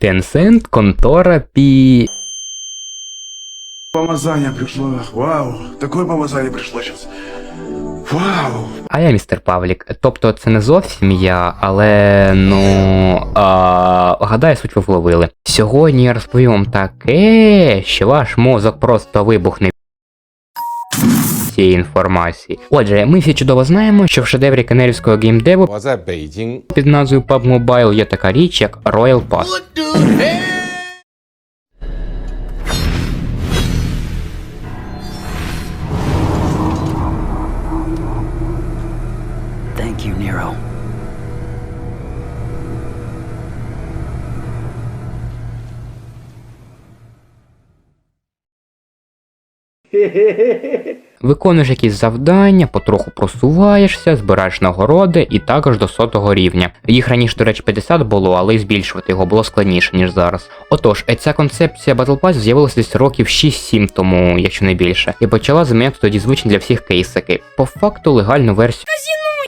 Tencent, контора пі. Помазание пришло. Вау. Такое помазание пришло сейчас. Вау. А я містер Павлік. Тобто це не зовсім я, але ну. А, гадаю, суть ви вловили. Сьогодні я розповім вам таке, що ваш мозок просто вибухне цієї інформації. Отже, ми всі чудово знаємо, що в шедеврі канерівського геймдеву під назвою PUBG Mobile є така річ, як Royal Pass. Виконуєш якісь завдання, потроху просуваєшся, збираєш нагороди і також до сотого рівня. Їх раніше, до речі, 50 було, але і збільшувати його було складніше, ніж зараз. Отож, е, ця концепція Battle Pass з'явилася десь років 6-7 тому, якщо не більше, і почала заміняти тоді звичні для всіх кейсики. По факту легальну версію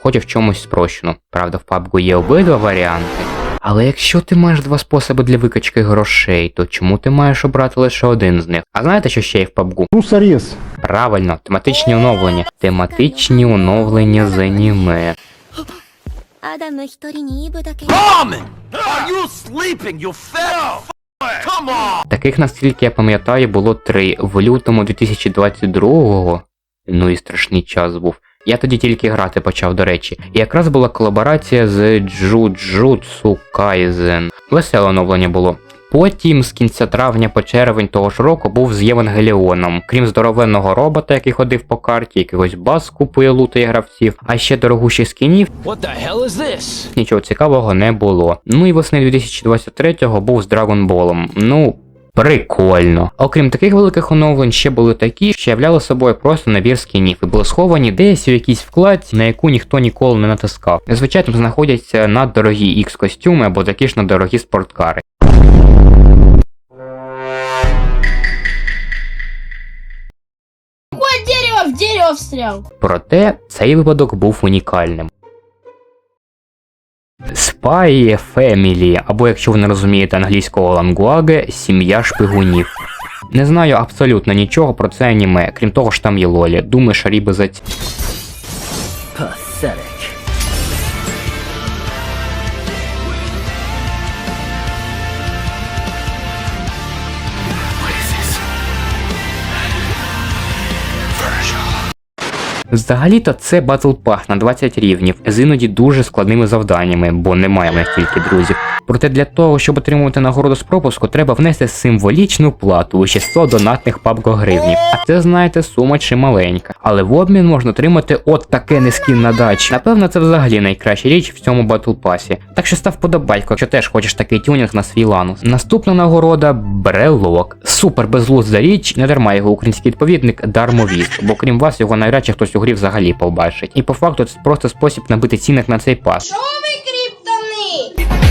хоч в чомусь спрощено. Правда, в PUBG є обидва варіанти. Але якщо ти маєш два способи для викачки грошей, то чому ти маєш обрати лише один з них? А знаєте, що ще є в PUBG? Русаріс. Правильно, тематичні оновлення. Тематичні оновлення з аніме. Таких, наскільки я пам'ятаю, було три в лютому 2022-го. Ну і страшний час був. Я тоді тільки грати почав, до речі. І якраз була колаборація з Джуджутсу Кайзен. Веселе оновлення було. Потім з кінця травня по червень того ж року був з Євангеліоном. Крім здоровенного робота, який ходив по карті, якихось баз купує лутає гравців, а ще дорогущих скінів, What the hell is this? нічого цікавого не було. Ну і весни 2023-го був з Драгонболом. Ну. Прикольно. Окрім таких великих оновлень, ще були такі, що являли собою просто набір скінів і були сховані десь у якійсь вкладці, на яку ніхто ніколи не натискав. Зазвичай там знаходяться наддорогі X костюми або такі ж наддорогі спорткари. Какое дерево в дерево встрял? Проте цей випадок був унікальним. Spy Family, або якщо ви не розумієте англійського лангуаге, сім'я шпигунів. Не знаю абсолютно нічого про це аніме, крім того ж там є лолі. Думаю, шаріби за Взагалі-то це Battle Pass на 20 рівнів з іноді дуже складними завданнями, бо немає в них тільки друзів. Проте для того, щоб отримувати нагороду з пропуску, треба внести символічну плату у 600 донатних пабго гривнів. А це, знаєте, сума чималенька. Але в обмін можна отримати от таке нескін на дачі. Напевно, це взагалі найкраща річ в цьому Battle Pass. Так що став подобайку, якщо теж хочеш такий тюнінг на свій ланус. Наступна нагорода брелок. Супер безглузда річ, не дарма його український відповідник дармовіз, бо крім вас його навряд чи хтось у грі взагалі побачить. І по факту це просто спосіб набити цінник на цей пас. Что ви криптоны?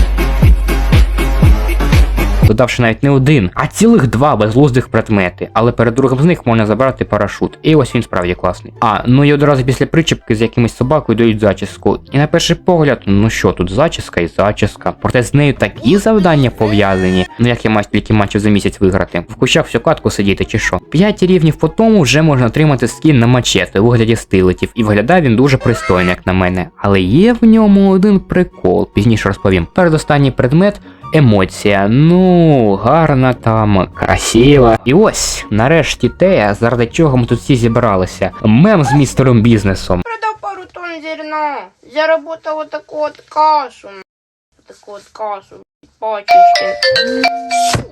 Додавши навіть не один, а цілих два безглуздих предмети. Але перед другим з них можна забрати парашут. І ось він справді класний. А ну і одразу після причепки з якимось собакою дають зачіску. І на перший погляд, ну що тут зачіска і зачіска. Проте з нею такі завдання пов'язані. Ну як я маю стільки матчів за місяць виграти. В кущах всю катку сидіти чи що. П'ять рівнів по тому вже можна отримати скін на мачете у вигляді стилетів. І виглядає він дуже пристойно, як на мене. Але є в ньому один прикол, пізніше розповім. Передостанній предмет емоція. Ну, гарна там, красива. І ось, нарешті те, заради чого ми тут всі зібралися. Мем з містером бізнесом. Продав пару тонн зерна. Заработав вот от. Вот такую вот кашу. Пачечки.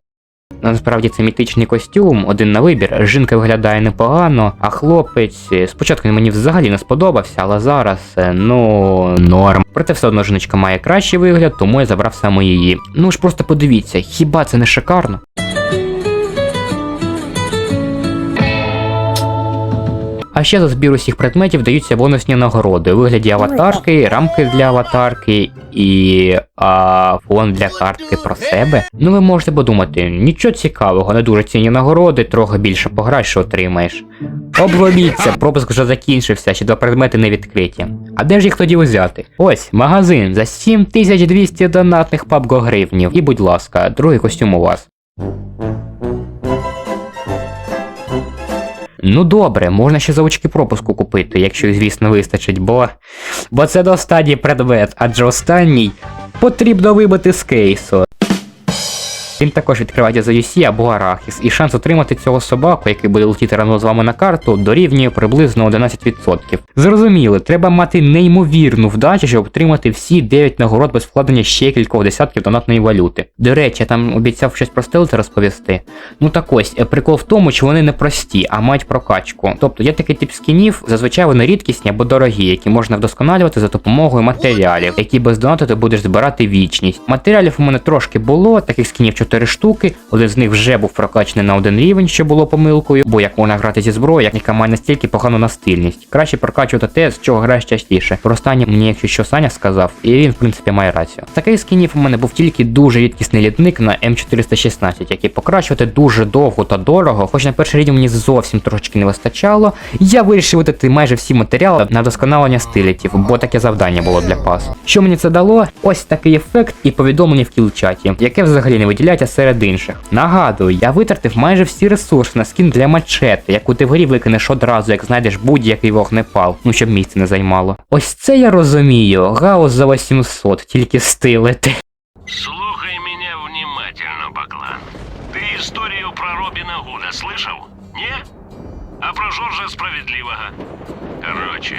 Насправді це мітичний костюм, один на вибір. Жінка виглядає непогано, а хлопець е, спочатку мені взагалі не сподобався, але зараз е, ну норм. Проте все одно жіночка має кращий вигляд, тому я забрав саме її. Ну ж просто подивіться, хіба це не шикарно? А ще за збір усіх предметів даються бонусні нагороди у вигляді аватарки, рамки для аватарки і а, фон для картки про себе. Ну ви можете подумати, нічого цікавого, не дуже цінні нагороди, трохи більше пограй, що отримаєш. Обломіться, пропуск вже закінчився, ще два предмети не відкриті. А де ж їх тоді взяти? Ось, магазин за 7200 донатних пабго гривнів. І будь ласка, другий костюм у вас. Ну добре, можна ще за очки пропуску купити, якщо, звісно, вистачить, бо. Бо це до стадії предмет, адже останній потрібно вибити з кейсу. Він також відкривається за UC або Арахіс, і шанс отримати цього собаку, який буде летіти рано з вами на карту, дорівнює приблизно 11%. Зрозуміли, треба мати неймовірну вдачу, щоб отримати всі 9 нагород без вкладення ще кількох десятків донатної валюти. До речі, я там обіцяв щось про стелти розповісти. Ну так ось, е, прикол в тому, що вони не прості, а мають прокачку. Тобто є такий тип скінів, зазвичай вони рідкісні або дорогі, які можна вдосконалювати за допомогою матеріалів, які без донату ти будеш збирати вічність. Матеріалів у мене трошки було, таких скінів 4 штуки. Один з них вже був прокачаний на один рівень, що було помилкою, бо як можна грати зі зброєю, яка має настільки погану на стильність. Краще прокачувати те, з чого граєш частіше. Про останнє мені, якщо що Саня сказав, і він в принципі має рацію. З Таких скінів у мене був тільки дуже рідкісний літник на М416, який покращувати дуже довго та дорого, хоч на перший рівень мені зовсім трошечки не вистачало. Я вирішив видати майже всі матеріали на досконалення стилетів, бо таке завдання було для пасу. Що мені це дало? Ось такий ефект і повідомлення в кілчаті, яке взагалі не виділяється серед інших. Нагадую, я витратив майже всі ресурси на скін для мачети, яку ти в грі викинеш одразу, як знайдеш будь-який вогнепал, ну щоб місце не займало. Ось це я розумію. Гаус за 800, тільки стилети. Слухай меня внимательно, Баклан. Ты историю про Робина Гуда слышал? Не? А про Жоржа Справедливого? Короче,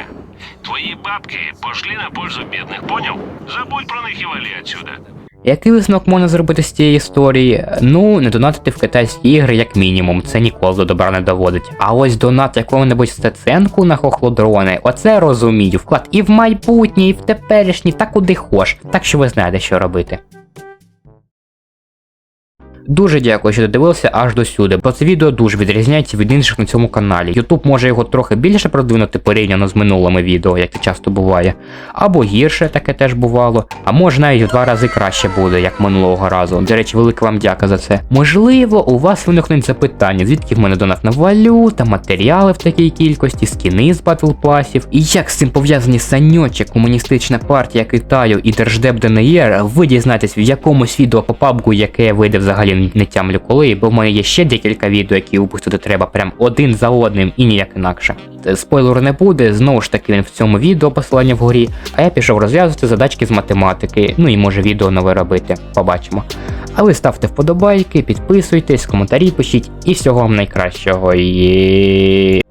твои бабки пошли на пользу бедных, понял? Забудь про них и вали отсюда. Який висновок можна зробити з цієї історії? Ну, не донатити в китайські ігри як мінімум, це ніколи до добра не доводить. А ось донат якого-небудь стеценку на хохлодрони, оце розумію. Вклад і в майбутнє, і в теперішнє, та куди хош. Так що ви знаєте, що робити. Дуже дякую, що додивилися аж до сюди, бо це відео дуже відрізняється від інших на цьому каналі. Ютуб може його трохи більше продвинути порівняно з минулими відео, як це часто буває. Або гірше таке теж бувало, а може навіть в два рази краще буде, як минулого разу. До речі, велика вам дяка за це. Можливо, у вас виникнуть запитання, звідки в мене донатна валюта, матеріали в такій кількості, скіни з батл пасів, і як з цим пов'язані саньочок, комуністична партія Китаю і Держдеп ДНР, ви дізнаєтесь в якомусь відео по пабгу, яке вийде взагалі не тямлю коли, бо в мене є ще декілька відео, які випустити треба прям один за одним і ніяк інакше. Е, Спойлеру не буде, знову ж таки він в цьому відео посилання вгорі, а я пішов розв'язувати задачки з математики, ну і може відео нове робити, побачимо. А ви ставте вподобайки, підписуйтесь, коментарі пишіть і всього вам найкращого. І...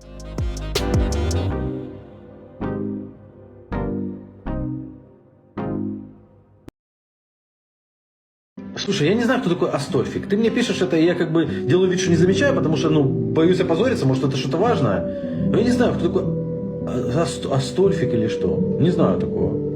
Слушай, я не знаю, кто такой Астольфик. Ты мне пишешь это, и я как бы делаю вид, что не замечаю, потому что, ну, боюсь опозориться, может, это что-то важное. Но я не знаю, кто такой А- Аст- Астольфик или что. Не знаю такого.